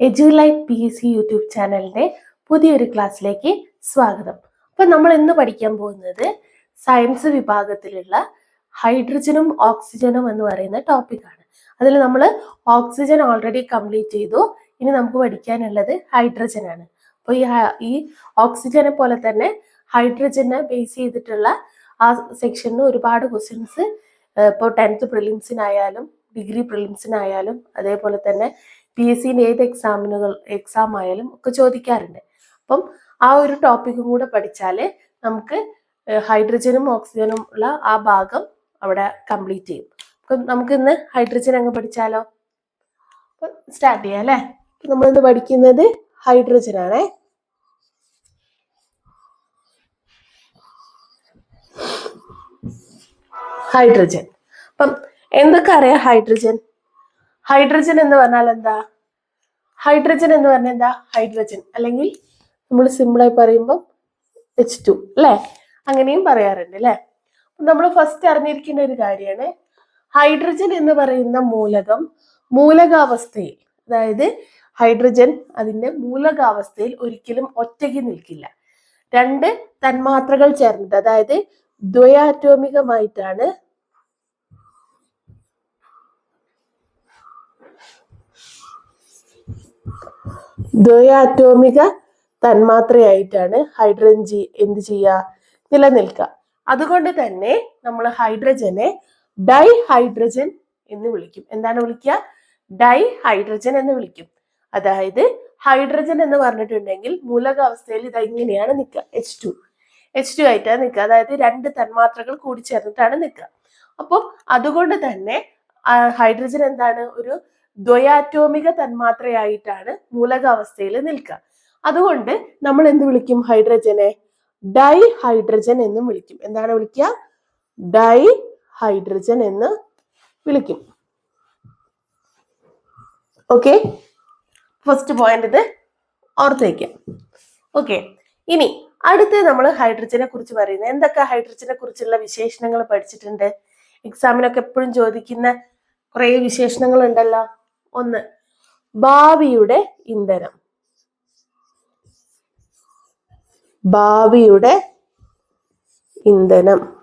Edulight P S C YouTube ചാനലിന്റെ പുതിയൊരു ക്ലാസ്സിലേക്ക് സ്വാഗതം. അപ്പൊ നമ്മൾ ഇന്ന് പഠിക്കാൻ പോകുന്നത് സയൻസ് വിഭാഗത്തിലുള്ള ഹൈഡ്രജനും ഓക്സിജനും എന്ന് പറയുന്ന ടോപ്പിക്കാണ് അതിൽ നമ്മൾ ഓക്സിജൻ ഓൾറെഡി കംപ്ലീറ്റ് ചെയ്തു. ഇനി നമുക്ക് പഠിക്കാനുള്ളത് ഹൈഡ്രജൻ ആണ്. അപ്പോൾ ഈ ഈ ഓക്സിജനെ പോലെ തന്നെ ഹൈഡ്രജനെ ബേസ് ചെയ്തിട്ടുള്ള ആ സെക്ഷനിൽ ഒരുപാട് ക്വസ്റ്റ്യൻസ് ഇപ്പോൾ ടെൻത്ത് പ്രിലിംസിനായാലും ഡിഗ്രി പ്രിലിംസിനായാലും അതേപോലെ തന്നെ പി എസ് സിന്റെ ഏത് എക്സാമിനുകൾ എക്സാം ആയാലും ഒക്കെ ചോദിക്കാറുണ്ട്. അപ്പം ആ ഒരു ടോപ്പിക്കും കൂടെ പഠിച്ചാൽ നമുക്ക് ഹൈഡ്രജനും ഓക്സിജനും ഉള്ള ആ ഭാഗം അവിടെ കംപ്ലീറ്റ് ചെയ്യും. അപ്പം നമുക്ക് ഇന്ന് ഹൈഡ്രജൻ അങ്ങ് പഠിച്ചാലോ? സ്റ്റാർട്ട് ചെയ്യാം അല്ലേ? നമ്മളിന്ന് പഠിക്കുന്നത് ഹൈഡ്രജൻ ആണേ. ഹൈഡ്രജൻ അപ്പം എന്തൊക്കെ അറിയാം ഹൈഡ്രജൻ ഹൈഡ്രജൻ എന്ന് പറഞ്ഞാൽ എന്താ? ഹൈഡ്രജൻ എന്ന് പറഞ്ഞാൽ എന്താ? ഹൈഡ്രജൻ അല്ലെങ്കിൽ നമ്മൾ സിമ്പിളായി പറയുമ്പോൾ എച്ച് ടു അല്ലേ? അങ്ങനെയും പറയാറുണ്ട് അല്ലേ? നമ്മൾ ഫസ്റ്റ് അറിഞ്ഞിരിക്കേണ്ട ഒരു കാര്യമാണ്. ഹൈഡ്രജൻ എന്ന് പറയുന്ന മൂലകം മൂലകാവസ്ഥയിൽ അതായത് ഹൈഡ്രജൻ അതിന്റെ മൂലകാവസ്ഥയിൽ ഒരിക്കലും ഒറ്റയ്ക്ക് നിൽക്കില്ല. രണ്ട് തന്മാത്രകൾ ചേർന്നിട്ട് അതായത് ദ്വയാറ്റോമികമായിട്ടാണ് ദ്വയാറ്റോമിക തന്മാത്രയായിട്ടാണ് ഹൈഡ്രജൻ എന്ത് ചെയ്യുക നിലനിൽക്കുക അതുകൊണ്ട് തന്നെ നമ്മൾ ഹൈഡ്രജനെ ഡൈ ഹൈഡ്രജൻ എന്ന് വിളിക്കും. എന്താണ് വിളിക്കുക ഡൈ ഹൈഡ്രജൻ എന്ന് വിളിക്കും. അതായത് ഹൈഡ്രജൻ എന്ന് പറഞ്ഞിട്ടുണ്ടെങ്കിൽ മൂലകാവസ്ഥയിൽ ഇത് ഇങ്ങനെയാണ് നിൽക്കുക എച്ച് ടു എച്ച് ടു ആയിട്ടാണ് നിൽക്കുക അതായത് രണ്ട് തന്മാത്രകൾ കൂടി ചേർന്നിട്ടാണ് നിൽക്കുക അപ്പോൾ അതുകൊണ്ട് തന്നെ ഹൈഡ്രജൻ എന്താണ്? ഒരു ദ്വയാറ്റോമിക തന്മാത്രയായിട്ടാണ് മൂലകാവസ്ഥയിൽ നിൽക്കുക. അതുകൊണ്ട് നമ്മൾ എന്ത് വിളിക്കും? ഹൈഡ്രജനെ. ഡൈ ഹൈഡ്രജൻ എന്നും വിളിക്കും. എന്താണ് വിളിക്കുക? ഡൈ ഹൈഡ്രജൻ എന്ന് വിളിക്കും. ഓക്കെ ഫസ്റ്റ് പോയിന്റ് ഇത് ഓർത്തേക്കാം. ഓക്കെ ഇനി അടുത്ത് നമ്മൾ ഹൈഡ്രജനെ കുറിച്ച് പറയുന്നത്. എന്തൊക്കെ ഹൈഡ്രജനെ കുറിച്ചുള്ള വിശേഷണങ്ങൾ പഠിച്ചിട്ടുണ്ട്? എക്സാമിനൊക്കെ എപ്പോഴും ചോദിക്കുന്ന കുറേ വിശേഷണങ്ങൾ ഉണ്ടല്ലോ. ഒന്ന്. ഭാവിയുടെ ഇന്ധനം. ഭാവിയുടെ ഇന്ധനം.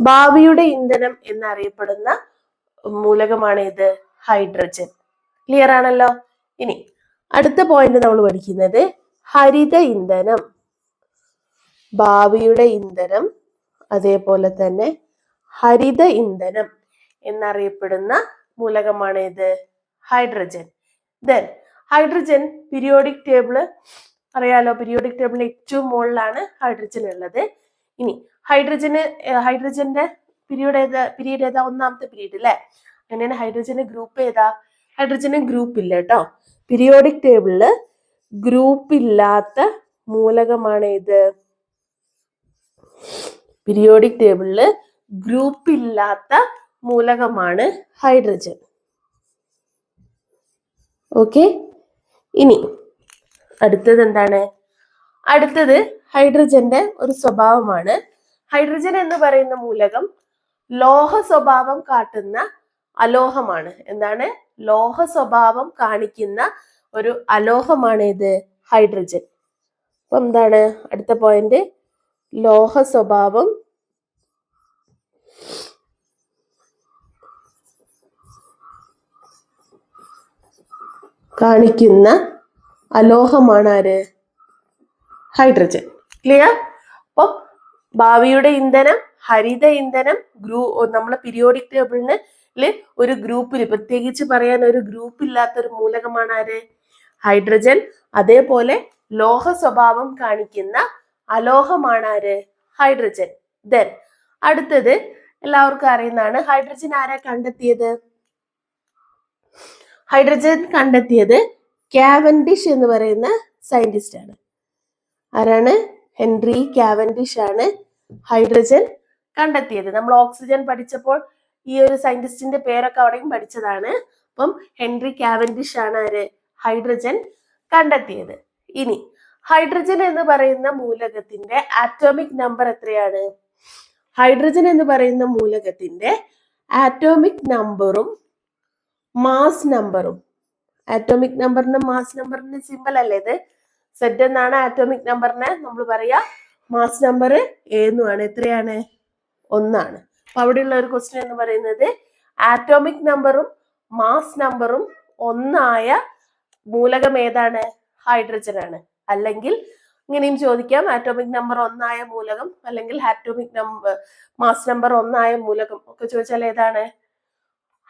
ഭാവിയുടെ ഇന്ധനം എന്നറിയപ്പെടുന്ന മൂലകമാണ് ഇത് ഹൈഡ്രജൻ. ക്ലിയർ ആണല്ലോ? ഇനി അടുത്ത പോയിന്റ് നമ്മൾ പഠിക്കുന്നത് ഹരിത ഇന്ധനം. ഭാവിയുടെ ഇന്ധനം അതേപോലെ തന്നെ ഹരിത ഇന്ധനം എന്നറിയപ്പെടുന്ന മൂലകമാണ് ഇത് hydrogen. Then hydrogen periodic table അറിയാലോ? പീരിയോഡിക് ടേബിളിന് ഏറ്റവും മുകളിലാണ് ഹൈഡ്രജൻ ഉള്ളത്. ഇനി ഹൈഡ്രജന് ഹൈഡ്രജന്റെ പീരിയഡ് ഏതാ? പീരീഡ് ഏതാ? ഒന്നാമത്തെ പീരീഡ് അല്ലേ അങ്ങനെയാണ് ഹൈഡ്രജന് ഗ്രൂപ്പ് ഏതാ? ഹൈഡ്രജന് ഗ്രൂപ്പ് ഇല്ല കേട്ടോ. പീരിയോഡിക് ടേബിളിൽ ഗ്രൂപ്പ് ഇല്ലാത്ത മൂലകമാണ് ഇത് പീരിയോഡിക് ടേബിളിൽ ഗ്രൂപ്പ് ഇല്ലാത്ത മൂലകമാണ് ഹൈഡ്രജൻ. ഓക്കെ ഇനി അടുത്തത് എന്താണ്? അടുത്തത് ഹൈഡ്രജന്റെ ഒരു സ്വഭാവമാണ്. ഹൈഡ്രജൻ എന്ന് പറയുന്ന മൂലകം ലോഹ സ്വഭാവം കാട്ടുന്ന അലോഹമാണ്. എന്താണ്? ലോഹ സ്വഭാവം കാണിക്കുന്ന ഒരു അലോഹമാണ് ഇത് ഹൈഡ്രജൻ. അപ്പൊ എന്താണ്? അടുത്ത പോയിന്റ് ലോഹ സ്വഭാവം കാണിക്കുന്ന അലോഹമാണ് ആര് ഹൈഡ്രജൻ. ക്ലിയർ അപ്പോൾ ഭാവിയുടെ ഇന്ധനം ഹരിത ഇന്ധനം ഗ്രൂ നമ്മളെ പിരിയോഡിക് ടേബിളിന് ഒരു ഗ്രൂപ്പിൽ പ്രത്യേകിച്ച് പറയാൻ ഒരു ഗ്രൂപ്പ് ഇല്ലാത്ത ഒരു മൂലകമാണ് ആര് ഹൈഡ്രജൻ. അതേപോലെ ലോഹ സ്വഭാവം കാണിക്കുന്ന അലോഹമാണ് ആര് ഹൈഡ്രജൻ. ദെൻ അടുത്തത് എല്ലാവർക്കും അറിയുന്നതാണ്. ഹൈഡ്രജൻ ആരാ കണ്ടെത്തിയത്? ഹൈഡ്രജൻ കണ്ടെത്തിയത് കാവൻഡിഷ് എന്ന് പറയുന്ന സയന്റിസ്റ്റ് ആണ്. ആരാണ്? ഹെൻറി കാവൻഡിഷ് ആണ് ഹൈഡ്രജൻ കണ്ടെത്തിയത്. നമ്മൾ ഓക്സിജൻ പഠിച്ചപ്പോൾ ഈ ഒരു സയന്റിസ്റ്റിന്റെ പേരൊക്കെ അവിടെയും പഠിച്ചതാണ്. അപ്പം ഹെൻറി കാവൻഡിഷ് ആണ് ആര്? ഹൈഡ്രജൻ കണ്ടെത്തിയത്. ഇനി ഹൈഡ്രജൻ എന്ന് പറയുന്ന മൂലകത്തിന്റെ ആറ്റോമിക് നമ്പർ എത്രയാണ്? ഹൈഡ്രജൻ എന്ന് പറയുന്ന മൂലകത്തിന്റെ ആറ്റോമിക് നമ്പറും മാസ് നമ്പറും. ആറ്റോമിക് നമ്പറിന് മാസ് നമ്പറിന് സിമ്പിൾ അല്ലേ ഇത്? സെറ്റ് എന്നാണ് ആറ്റോമിക് നമ്പറിന് നമ്മൾ പറയാ മാസ് നമ്പർ ഏന്നുമാണ് എത്രയാണ്? ഒന്നാണ്. അപ്പൊ അവിടെയുള്ള ഒരു ക്വസ്റ്റ്യൻ എന്ന് പറയുന്നത്. ആറ്റോമിക് നമ്പറും മാസ് നമ്പറും ഒന്നായ മൂലകം ഏതാണ്? ഹൈഡ്രജൻ ആണ്. അല്ലെങ്കിൽ ഇങ്ങനെയും ചോദിക്കാം. ആറ്റോമിക് നമ്പർ ഒന്നായ മൂലകം അല്ലെങ്കിൽ ആറ്റോമിക് നമ്പർ മാസ് നമ്പർ ഒന്നായ മൂലകം ഒക്കെ ചോദിച്ചാൽ ഏതാണ്?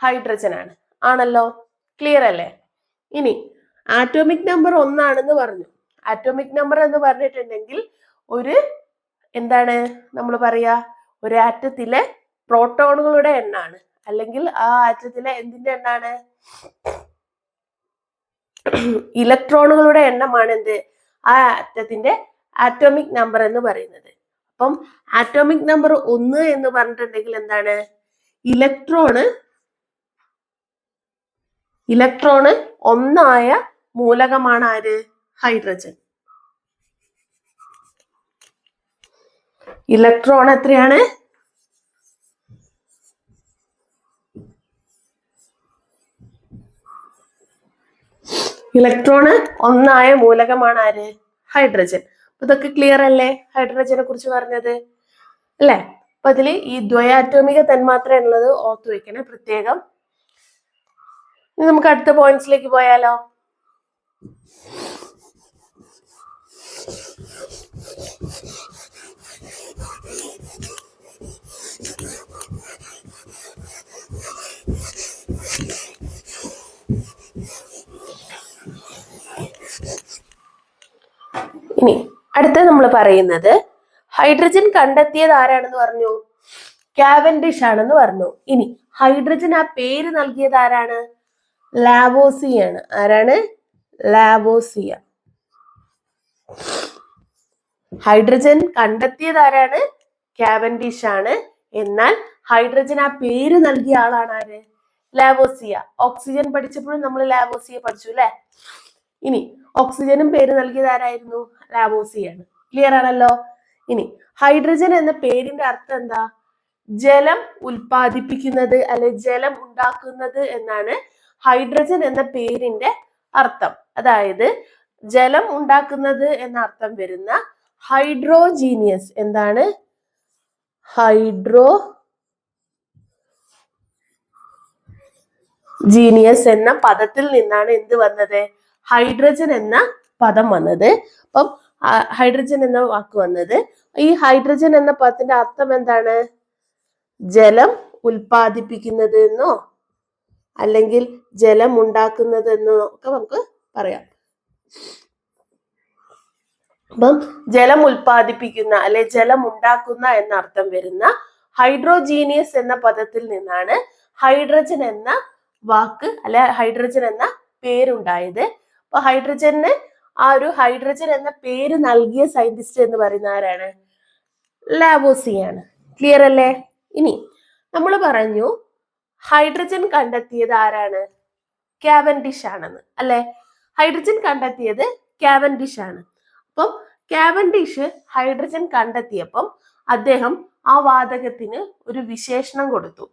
ഹൈഡ്രജൻ ആണ്. ആണല്ലോ? ക്ലിയർ അല്ലേ? ഇനി ആറ്റോമിക് നമ്പർ ഒന്നാണെന്ന് പറഞ്ഞു. ആറ്റോമിക് നമ്പർ എന്ന് പറഞ്ഞിട്ടുണ്ടെങ്കിൽ ഒരു എന്താണ് നമ്മൾ പറയാ? ഒരു ആറ്റത്തിലെ പ്രോട്ടോണുകളുടെ എണ്ണാണ്. അല്ലെങ്കിൽ ആ ആറ്റത്തിലെ എന്തിന്റെ എണ്ണാണ്? ഇലക്ട്രോണുകളുടെ എണ്ണമാണ് എന്ത്? ആ ആറ്റത്തിന്റെ ആറ്റോമിക് നമ്പർ എന്ന് പറയുന്നത്. അപ്പം ആറ്റോമിക് നമ്പർ ഒന്ന് എന്ന് പറഞ്ഞിട്ടുണ്ടെങ്കിൽ എന്താണ്? ഇലക്ട്രോണ് ഇലക്ട്രോണ് ഒന്നായ മൂലകമാണ് ആര് ഹൈഡ്രജൻ. ഇലക്ട്രോൺ എത്രയാണ്? ഇലക്ട്രോണ് ഒന്നായ മൂലകമാണ് ആര് ഹൈഡ്രജൻ ഇതൊക്കെ ക്ലിയർ അല്ലേ? ഹൈഡ്രജനെ കുറിച്ച് പറഞ്ഞത്. അല്ലേ? അപ്പൊ അതിൽ ഈ ദ്വയാറ്റോമിക തന്മാത്ര എന്നുള്ളത് ഓർത്തു വെക്കണേ പ്രത്യേകം. ഇനി നമുക്ക് അടുത്ത പോയിന്റ്സിലേക്ക് പോയാലോ? ഇനി അടുത്ത നമ്മൾ പറയുന്നത് ഹൈഡ്രജൻ കണ്ടെത്തിയത് ആരാണെന്ന് പറഞ്ഞു? കാവൻഡിഷ് ആണെന്ന് പറഞ്ഞു. ഇനി ഹൈഡ്രജൻ ആ പേര് നൽകിയത് ആരാണ്? ലാവോസിയാണ്. ആരാണ്? ലാബോസിയ ഹൈഡ്രജൻ കണ്ടെത്തിയത് ആരാണ്? കാവൻഡിഷ് ആണ് എന്നാൽ ഹൈഡ്രജൻ ആ പേര് നൽകിയ ആളാണ് ആര്? ലാവോസിയ. ഓക്സിജൻ പഠിച്ചപ്പോഴും നമ്മൾ ലാവോസിയ പഠിച്ചു അല്ലെ? ഇനി ഓക്സിജനും പേര് നൽകിയത് ആരായിരുന്നു? ലാബോസിയാണ് ക്ലിയർ ആണല്ലോ? ഇനി ഹൈഡ്രജൻ എന്ന പേരിന്റെ അർത്ഥം എന്താ? ജലം ഉൽപ്പാദിപ്പിക്കുന്നത് അല്ലെ ജലം ഉണ്ടാക്കുന്നത് എന്നാണ് ഹൈഡ്രജൻ എന്ന പേരിന്റെ അർത്ഥം. അതായത് ജലം ഉണ്ടാക്കുന്നത് എന്ന അർത്ഥം വരുന്ന ഹൈഡ്രോജീനിയസ് എന്താണ്? ഹൈഡ്രോ ജീനിയസ് എന്ന പദത്തിൽ നിന്നാണ് എന്ത് വന്നത്? ഹൈഡ്രജൻ എന്ന പദം വന്നത്. അപ്പം ഹൈഡ്രജൻ എന്ന വാക്ക് വന്നത്. ഈ ഹൈഡ്രജൻ എന്ന പദത്തിന്റെ അർത്ഥം എന്താണ്? ജലം ഉൽപ്പാദിപ്പിക്കുന്നത് എന്നോ അല്ലെങ്കിൽ ജലം ഉണ്ടാക്കുന്നത് എന്നോ ഒക്കെ നമുക്ക് പറയാം. അപ്പം ജലം ഉൽപ്പാദിപ്പിക്കുന്ന അല്ലെ ജലം ഉണ്ടാക്കുന്ന എന്നർത്ഥം വരുന്ന ഹൈഡ്രോജീനിയസ് എന്ന പദത്തിൽ നിന്നാണ് ഹൈഡ്രജൻ എന്ന വാക്ക് അല്ലെ ഹൈഡ്രജൻ എന്ന പേരുണ്ടായത്. അപ്പൊ ഹൈഡ്രജന് ആ ഒരു ഹൈഡ്രജൻ എന്ന പേര് നൽകിയ സയന്റിസ്റ്റ് എന്ന് പറയുന്ന ആരാണ്? ലാവോസിയാണ്. ക്ലിയർ അല്ലേ? ഇനി നമ്മൾ പറഞ്ഞു ഹൈഡ്രജൻ കണ്ടെത്തിയത് ആരാണ്? കാവൻഡിഷ് ആണെന്ന്. അല്ലെ? ഹൈഡ്രജൻ കണ്ടെത്തിയത് കാവൻഡിഷ് ആണ്. അപ്പം കാവൻഡിഷ് ഹൈഡ്രജൻ കണ്ടെത്തിയപ്പം അദ്ദേഹം ആ വാതകത്തിന് ഒരു വിശേഷണം കൊടുത്തു.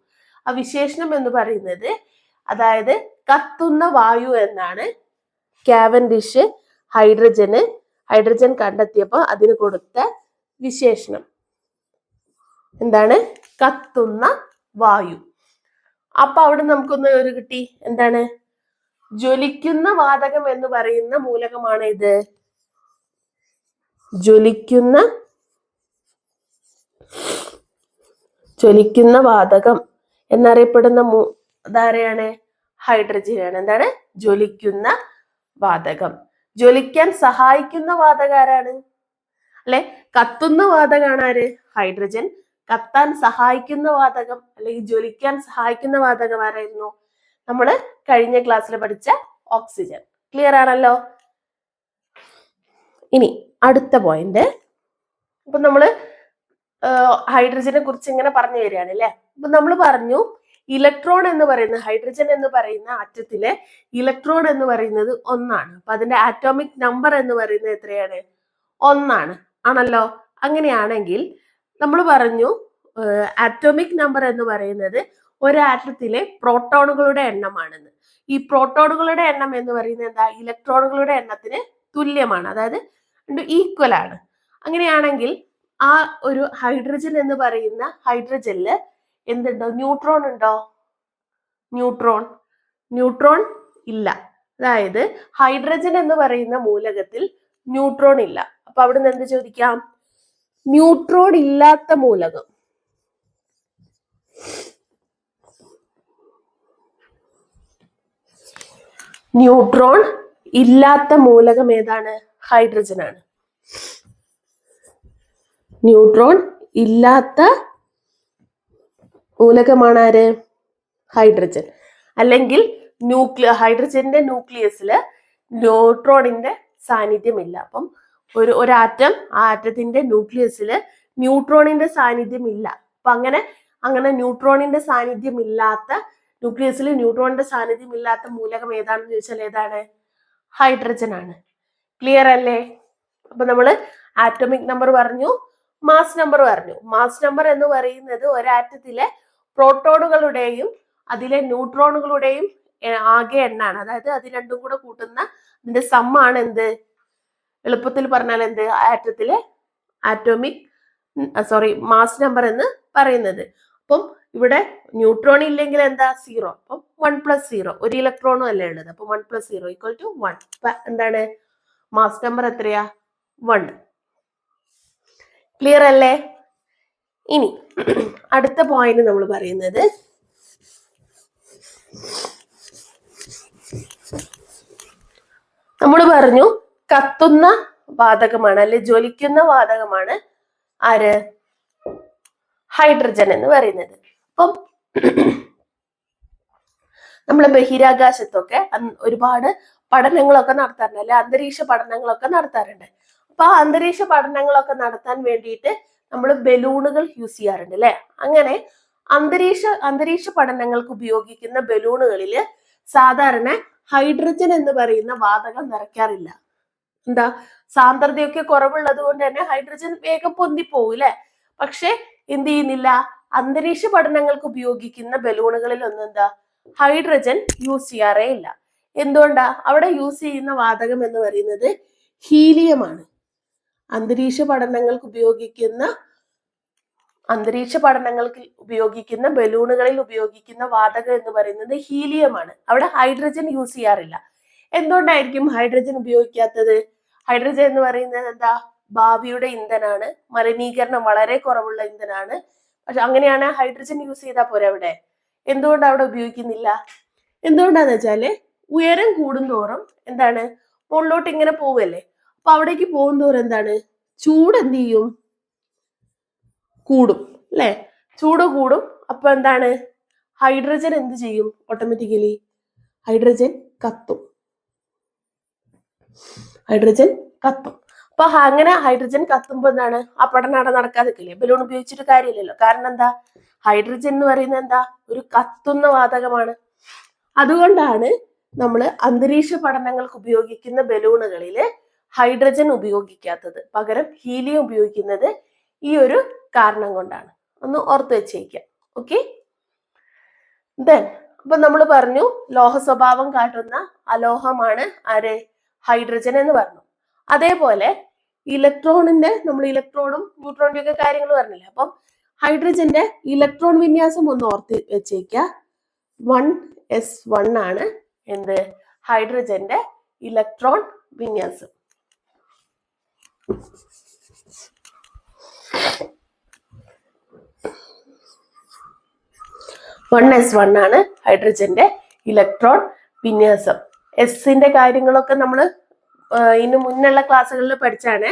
ആ വിശേഷണം എന്ന് പറയുന്നത് അതായത് കത്തുന്ന വായു എന്നാണ് കാവൻഡിഷ് ഹൈഡ്രജന് ഹൈഡ്രജൻ കണ്ടെത്തിയപ്പോൾ അതിന് കൊടുത്ത വിശേഷണം. എന്താണ്? കത്തുന്ന വായു. അപ്പൊ അവിടെ നമുക്കൊന്ന് ഒരു കിട്ടി. എന്താണ്? ജ്വലിക്കുന്ന വാതകം എന്ന് പറയുന്ന മൂലകമാണ് ഇത്. ജ്വലിക്കുന്ന ജ്വലിക്കുന്ന വാതകം എന്നറിയപ്പെടുന്ന മൂ ധാരയാണ് ഹൈഡ്രജനാണ് എന്താണ്? ജ്വലിക്കുന്ന വാതകം. ജ്വലിക്കാൻ സഹായിക്കുന്ന വാതകാരാണ്. അല്ലെ? കത്തുന്ന വാതകമാണ് ആര്? ഹൈഡ്രജൻ. കത്താൻ സഹായിക്കുന്ന വാതകം അല്ലെങ്കിൽ ജ്വലിക്കാൻ സഹായിക്കുന്ന വാതകം ആരായിരുന്നു? നമ്മൾ കഴിഞ്ഞ ക്ലാസ്സിൽ പഠിച്ച ഓക്സിജൻ ക്ലിയർ ആണല്ലോ? ഇനി അടുത്ത പോയിന്റ് ഇപ്പൊ നമ്മൾ ഹൈഡ്രജനെ കുറിച്ച് ഇങ്ങനെ പറഞ്ഞു വരികയാണ് അല്ലെ? അപ്പൊ നമ്മൾ പറഞ്ഞു ഇലക്ട്രോൺ എന്ന് പറയുന്ന ഹൈഡ്രജൻ എന്ന് പറയുന്ന ആറ്റത്തിലെ ഇലക്ട്രോൺ എന്ന് പറയുന്നത് ഒന്നാണ്. അപ്പൊ അതിന്റെ ആറ്റോമിക് നമ്പർ എന്ന് പറയുന്നത് എത്രയാണ്? ഒന്നാണ്. ആണല്ലോ? അങ്ങനെയാണെങ്കിൽ നമ്മൾ പറഞ്ഞു ആറ്റോമിക് നമ്പർ എന്ന് പറയുന്നത് ഒരു ആറ്റത്തിലെ പ്രോട്ടോണുകളുടെ എണ്ണമാണെന്ന്. ഈ പ്രോട്ടോണുകളുടെ എണ്ണം എന്ന് പറയുന്നത് എന്താ? ഇലക്ട്രോണുകളുടെ എണ്ണത്തിന് തുല്യമാണ്. അതായത് ഈക്വൽ ആണ്. അങ്ങനെയാണെങ്കിൽ ആ ഒരു ഹൈഡ്രജൻ എന്ന് പറയുന്ന ഹൈഡ്രജനിൽ എന്തുണ്ടോ? ന്യൂട്രോൺ ഉണ്ടോ? ന്യൂട്രോൺ. ന്യൂട്രോൺ ഇല്ല. അതായത് ഹൈഡ്രജൻ എന്ന് പറയുന്ന മൂലകത്തിൽ ന്യൂട്രോൺ ഇല്ല. അപ്പൊ അവിടുന്ന് എന്ത് ചോദിക്കാം? ന്യൂട്രോൺ ഇല്ലാത്ത മൂലകം. ന്യൂട്രോൺ ഇല്ലാത്ത മൂലകം ഏതാണ്? ഹൈഡ്രജൻ ആണ് ന്യൂട്രോൺ ഇല്ലാത്ത മൂലകമാണ് ആര്? ഹൈഡ്രജൻ. അല്ലെങ്കിൽ ന്യൂക്ലിയ ഹൈഡ്രജന്റെ ന്യൂക്ലിയസിൽ ന്യൂട്രോണിന്റെ സാന്നിധ്യമില്ല. അപ്പം ഒരു ഒരു ആറ്റം ആ ആറ്റത്തിന്റെ ന്യൂക്ലിയസിൽ ന്യൂട്രോണിന്റെ സാന്നിധ്യം ഇല്ല അപ്പൊ അങ്ങനെ അങ്ങനെ ന്യൂട്രോണിന്റെ സാന്നിധ്യം ഇല്ലാത്ത ന്യൂക്ലിയസിൽ ന്യൂട്രോണിന്റെ സാന്നിധ്യം ഇല്ലാത്ത മൂലകം ഏതാണെന്ന് ചോദിച്ചാൽ ഏതാണ്? ഹൈഡ്രജൻ ആണ്. ക്ലിയർ അല്ലേ? അപ്പൊ നമ്മൾ ആറ്റോമിക് നമ്പർ പറഞ്ഞു മാസ് നമ്പർ പറഞ്ഞു. മാസ് നമ്പർ എന്ന് പറയുന്നത് ഒരാറ്റത്തിലെ പ്രോട്ടോണുകളുടെയും അതിലെ ന്യൂട്രോണുകളുടെയും ആകെ എണ്ണാണ്. അതായത് അത് രണ്ടും കൂടെ കൂട്ടുന്ന ഇതിന്റെ സമ്മാണ് എന്ത്? എളുപ്പത്തിൽ പറഞ്ഞാൽ എന്ത്? ആറ്റത്തിലെ ആറ്റോമിക് സോറി മാസ് നമ്പർ എന്ന് പറയുന്നത്. അപ്പം ഇവിടെ ന്യൂട്രോൺ ഇല്ലെങ്കിൽ എന്താ? സീറോ അപ്പം വൺ പ്ലസ് സീറോ ഒരു ഇലക്ട്രോണും അല്ലേ ഉള്ളത്? അപ്പൊ one plus zero equal two one എന്താണ്? മാസ് നമ്പർ എത്രയാ? വൺ ക്ലിയർ അല്ലേ? ഇനി അടുത്ത പോയിന്റ് നമ്മൾ പറയുന്നത് നമ്മൾ പറഞ്ഞു കത്തുന്ന വാതകമാണ് അല്ലെ ജ്വലിക്കുന്ന വാതകമാണ് ആര്? ഹൈഡ്രജൻ എന്ന് പറയുന്നത്. അപ്പം നമ്മൾ ബഹിരാകാശത്തൊക്കെ ഒരുപാട് പഠനങ്ങളൊക്കെ നടത്താറുണ്ട് അല്ലെ അന്തരീക്ഷ പഠനങ്ങളൊക്കെ നടത്താറുണ്ട്. അപ്പൊ ആ അന്തരീക്ഷ പഠനങ്ങളൊക്കെ നടത്താൻ വേണ്ടിയിട്ട് നമ്മൾ ബലൂണുകൾ യൂസ് ചെയ്യാറുണ്ട് അല്ലെ? അങ്ങനെ അന്തരീക്ഷ അന്തരീക്ഷ പഠനങ്ങൾക്ക് ഉപയോഗിക്കുന്ന ബലൂണുകളിൽ സാധാരണ ഹൈഡ്രജൻ എന്ന് പറയുന്ന വാതകം നിറയ്ക്കാറില്ല. എന്താ സാന്ദ്രതയൊക്കെ കുറവുള്ളത് കൊണ്ട് തന്നെ ഹൈഡ്രജൻ വേഗം പൊന്തിപ്പോവും പക്ഷെ എന്ത് ചെയ്യുന്നില്ല അന്തരീക്ഷ പഠനങ്ങൾക്ക് ഉപയോഗിക്കുന്ന ബലൂണുകളിൽ ഒന്നും എന്താ ഹൈഡ്രജൻ യൂസ് ചെയ്യാറേ ഇല്ല. എന്തുകൊണ്ടാ? അവിടെ യൂസ് ചെയ്യുന്ന വാതകം എന്ന് പറയുന്നത് ഹീലിയമാണ്. അന്തരീക്ഷ പഠനങ്ങൾക്ക് ഉപയോഗിക്കുന്ന അന്തരീക്ഷ പഠനങ്ങൾക്ക് ഉപയോഗിക്കുന്ന ബലൂണുകളിൽ ഉപയോഗിക്കുന്ന വാതകം എന്ന് പറയുന്നത് ഹീലിയമാണ്. അവിടെ ഹൈഡ്രജൻ യൂസ് ചെയ്യാറില്ല. എന്തുകൊണ്ടായിരിക്കും ഹൈഡ്രജൻ ഉപയോഗിക്കാത്തത്? ഹൈഡ്രജൻ എന്ന് പറയുന്നത് എന്താ? ഭാവിയുടെ ഇന്ധനാണ്. മലിനീകരണം വളരെ കുറവുള്ള ഇന്ധനാണ്. പക്ഷെ അങ്ങനെയാണ് ഹൈഡ്രജൻ യൂസ് ചെയ്താൽ പോരെ അവിടെ? എന്തുകൊണ്ട് അവിടെ ഉപയോഗിക്കുന്നില്ല? എന്തുകൊണ്ടാന്ന് വെച്ചാൽ ഉയരം കൂടുന്തോറും എന്താണ്? മുകളിലോട്ട് ഇങ്ങനെ പോവല്ലേ? അപ്പൊ അവിടേക്ക് പോകുന്തോറും എന്താണ്? ചൂട് എന്ത് ചെയ്യും? കൂടും അല്ലെ? ചൂട് കൂടും. അപ്പൊ എന്താണ്? ഹൈഡ്രജൻ എന്ത് ചെയ്യും ഓട്ടോമാറ്റിക്കലി ഹൈഡ്രജൻ കത്തും. ഹൈഡ്രജൻ കത്തും. അപ്പൊ അങ്ങനെ ഹൈഡ്രജൻ കത്തുമ്പോ എന്താണ്? ആ പഠനം അവിടെ നടക്കാതിരിക്കില്ലേ? ബലൂൺ ഉപയോഗിച്ചിട്ട് കാര്യമില്ലല്ലോ. കാരണം എന്താ? ഹൈഡ്രജൻ എന്ന് പറയുന്നത് എന്താ? ഒരു കത്തുന്ന വാതകമാണ്. അതുകൊണ്ടാണ് നമ്മൾ അന്തരീക്ഷ പഠനങ്ങൾക്ക് ഉപയോഗിക്കുന്ന ബലൂണുകളിൽ ഹൈഡ്രജൻ ഉപയോഗിക്കാത്തത്. പകരം ഹീലിയം ഉപയോഗിക്കുന്നത് ഈ ഒരു കാരണം കൊണ്ടാണ്. ഒന്ന് ഓർത്ത് വെച്ചേക്കാം. ഓക്കെ? ദെൻ അപ്പൊ നമ്മൾ പറഞ്ഞു ലോഹ സ്വഭാവം കാട്ടുന്ന അലോഹമാണ് ആര്? ഹൈഡ്രജൻ എന്ന് പറഞ്ഞു. അതേപോലെ ഇലക്ട്രോണിന്റെ നമ്മൾ ഇലക്ട്രോണും ന്യൂട്രോണിന്റെ ഒക്കെ കാര്യങ്ങൾ പറഞ്ഞില്ലേ? അപ്പം ഹൈഡ്രജന്റെ ഇലക്ട്രോൺ വിന്യാസം ഒന്ന് ഓർത്ത് വെച്ചേക്ക. വൺ എസ് വൺ ആണ് എന്ത്? ഹൈഡ്രജന്റെ ഇലക്ട്രോൺ വിന്യാസം. വൺ എസ് വൺ ആണ് ഹൈഡ്രജന്റെ ഇലക്ട്രോൺ വിന്യാസം. എസിന്റെ കാര്യങ്ങളൊക്കെ നമ്മൾ ഇതിന് മുന്നുള്ള ക്ലാസ്സുകളിൽ പഠിച്ചാണ്.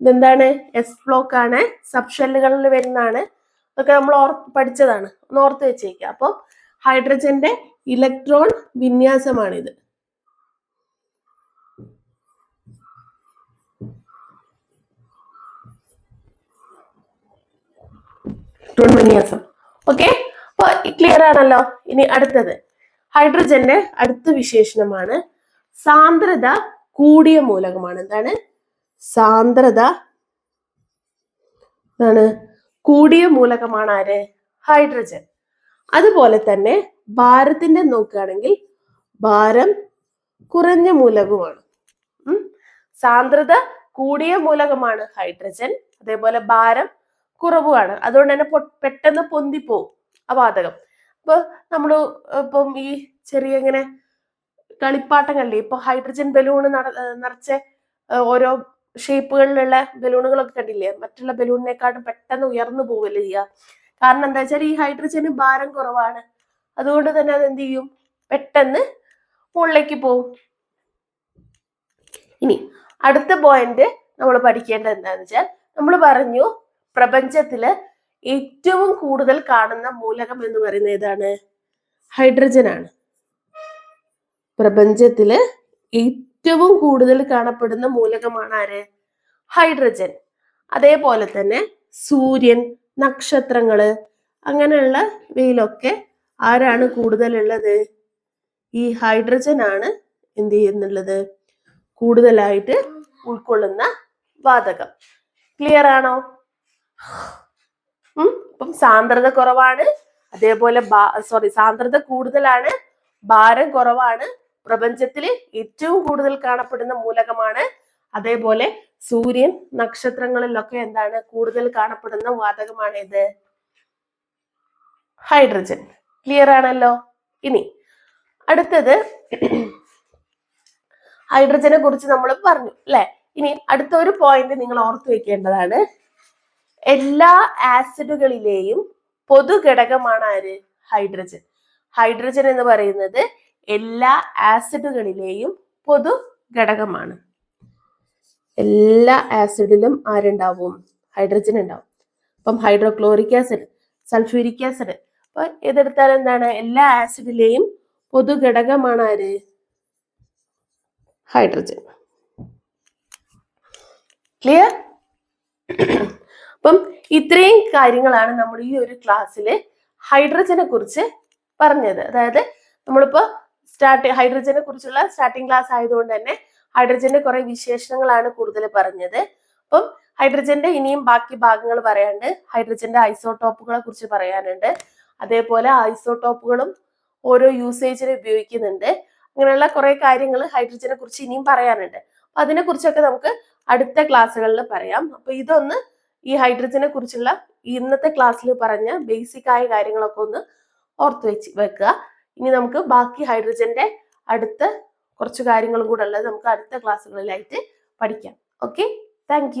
ഇതെന്താണ്? എസ് ബ്ലോക്ക് ആണ്. സബ് ഷെല്ലുകളിൽ വരുന്നതാണ്. അതൊക്കെ നമ്മൾ ഓർ പഠിച്ചതാണ്. ഒന്ന് ഓർത്ത് വെച്ചേക്കുക അപ്പം ഹൈഡ്രജന്റെ ഇലക്ട്രോൺ വിന്യാസമാണിത്. വിന്യാസം. ഓക്കെ അപ്പൊ ക്ലിയർ ആണല്ലോ? ഇനി അടുത്തത്. ഹൈഡ്രജന്റെ അടുത്ത വിശേഷണമാണ് സാന്ദ്രത കൂടിയ മൂലകമാണ്. എന്താണ്? സാന്ദ്രത എന്താണ്? കൂടിയ മൂലകമാണ് ആര്? ഹൈഡ്രജൻ. അതുപോലെ തന്നെ ഭാരത്തിന്റെ നോക്കുകയാണെങ്കിൽ ഭാരം കുറഞ്ഞ മൂലകമാണ് സാന്ദ്രത കൂടിയ മൂലകമാണ് ഹൈഡ്രജൻ. അതേപോലെ ഭാരം കുറവുമാണ്. അതുകൊണ്ട് തന്നെ പെട്ടെന്ന് പൊന്തിപ്പോവും ആ വാതകം. അപ്പൊ നമ്മൾ ഇപ്പം ഈ ചെറിയ ഇങ്ങനെ കളിപ്പാട്ടങ്ങളില്ലേ ഇപ്പൊ ഹൈഡ്രജൻ ബലൂൺ നിറച്ച ഓരോ ഷേപ്പുകളിലുള്ള ബലൂണുകളൊക്കെ കണ്ടില്ലേ? മറ്റുള്ള ബലൂണിനെക്കാട്ടും പെട്ടെന്ന് ഉയർന്നു പോവല്ലേ ചെയ്യുക കാരണം എന്താ വെച്ചാൽ ഈ ഹൈഡ്രജന് ഭാരം കുറവാണ്. അതുകൊണ്ട് തന്നെ അത് എന്ത് ചെയ്യും? പെട്ടെന്ന് മുകളിലേക്ക് പോവും. ഇനി അടുത്ത പോയിന്റ് നമ്മൾ പഠിക്കേണ്ടത് എന്താണെന്ന് വെച്ചാൽ നമ്മൾ പറഞ്ഞു പ്രപഞ്ചത്തിൽ ഏറ്റവും കൂടുതൽ കാണുന്ന മൂലകം എന്ന് പറയുന്നത് ഏതാണ്? ഹൈഡ്രജൻ ആണ് പ്രപഞ്ചത്തിൽ ഏറ്റവും കൂടുതൽ കാണപ്പെടുന്ന മൂലകമാണ് ആര്? ഹൈഡ്രജൻ. അതേപോലെ തന്നെ സൂര്യൻ നക്ഷത്രങ്ങൾ അങ്ങനെയുള്ള ഇവയിലൊക്കെ ആരാണ് കൂടുതലുള്ളത്? ഈ ഹൈഡ്രജൻ ആണ് എന്ത് ചെയ്യുന്നുള്ളത്? കൂടുതലായിട്ട് ഉൾക്കൊള്ളുന്ന വാതകം. ക്ലിയർ ആണോ? അപ്പം സാന്ദ്രത കുറവാണ്. അതേപോലെ സോറി സാന്ദ്രത കൂടുതലാണ്. ഭാരം കുറവാണ്. പ്രപഞ്ചത്തിൽ ഏറ്റവും കൂടുതൽ കാണപ്പെടുന്ന മൂലകമാണ്. അതേപോലെ സൂര്യൻ നക്ഷത്രങ്ങളിലൊക്കെ എന്താണ് കൂടുതൽ കാണപ്പെടുന്ന വാതകമാണ് ഇത് ഹൈഡ്രജൻ. ക്ലിയർ ആണല്ലോ? ഇനി അടുത്തത് ഹൈഡ്രജനെ കുറിച്ച് നമ്മൾ പറഞ്ഞു അല്ലെ? ഇനി അടുത്ത ഒരു പോയിന്റ് നിങ്ങൾ ഓർത്തു വെക്കേണ്ടതാണ്. എല്ലാ ആസിഡുകളിലെയും പൊതു ഘടകമാണ് ആര്? ഹൈഡ്രജൻ. ഹൈഡ്രജൻ എന്ന് പറയുന്നത് എല്ലാ ആസിഡുകളിലെയും പൊതു ഘടകമാണ് എല്ലാ ആസിഡിലും ആരുണ്ടാവും? ഹൈഡ്രജൻ ഉണ്ടാവും. അപ്പം ഹൈഡ്രോക്ലോറിക് ആസിഡ് സൾഫ്യൂരിക് ആസിഡ്. അപ്പൊ ഇതെടുത്താൽ എന്താണ്? എല്ലാ ആസിഡിലെയും പൊതു ഘടകമാണ് ആര്? ഹൈഡ്രജൻ. ക്ലിയർ അപ്പം ഇത്രയും കാര്യങ്ങളാണ് നമ്മൾ ഈ ഒരു ക്ലാസ്സിൽ ഹൈഡ്രജനെ കുറിച്ച് പറഞ്ഞത്. അതായത് നമ്മളിപ്പോ സ്റ്റാർട്ട് ഹൈഡ്രജനെ കുറിച്ചുള്ള സ്റ്റാർട്ടിംഗ് ക്ലാസ് ആയതുകൊണ്ട് തന്നെ ഹൈഡ്രജന്റെ കുറെ വിശേഷണങ്ങളാണ് കൂടുതൽ പറഞ്ഞത്. അപ്പം ഹൈഡ്രജന്റെ ഇനിയും ബാക്കി ഭാഗങ്ങൾ പറയാനുണ്ട്. ഹൈഡ്രജന്റെ ഐസോടോപ്പുകളെ കുറിച്ച് പറയാനുണ്ട്. അതേപോലെ ഐസോടോപ്പുകളും ഓരോ യൂസേജിന് ഉപയോഗിക്കുന്നുണ്ട്. അങ്ങനെയുള്ള കുറെ കാര്യങ്ങൾ ഹൈഡ്രജനെ കുറിച്ച് ഇനിയും പറയാനുണ്ട്. അപ്പൊ അതിനെ കുറിച്ചൊക്കെ നമുക്ക് അടുത്ത ക്ലാസ്സുകളിൽ പറയാം. അപ്പൊ ഇതൊന്ന് ഈ ഹൈഡ്രജനെ കുറിച്ചുള്ള ഇന്നത്തെ ക്ലാസ്സിൽ പറഞ്ഞ ബേസിക് ആയ കാര്യങ്ങളൊക്കെ ഒന്ന് ഓർത്ത് വെച്ച് വെക്കുക. ഇനി നമുക്ക് ബാക്കി ഹൈഡ്രജന്റെ അടുത്ത കുറച്ച് കാര്യങ്ങളും കൂടെ ഉള്ളത് നമുക്ക് അടുത്ത ക്ലാസ്സുകളിലായിട്ട് പഠിക്കാം. Okay thank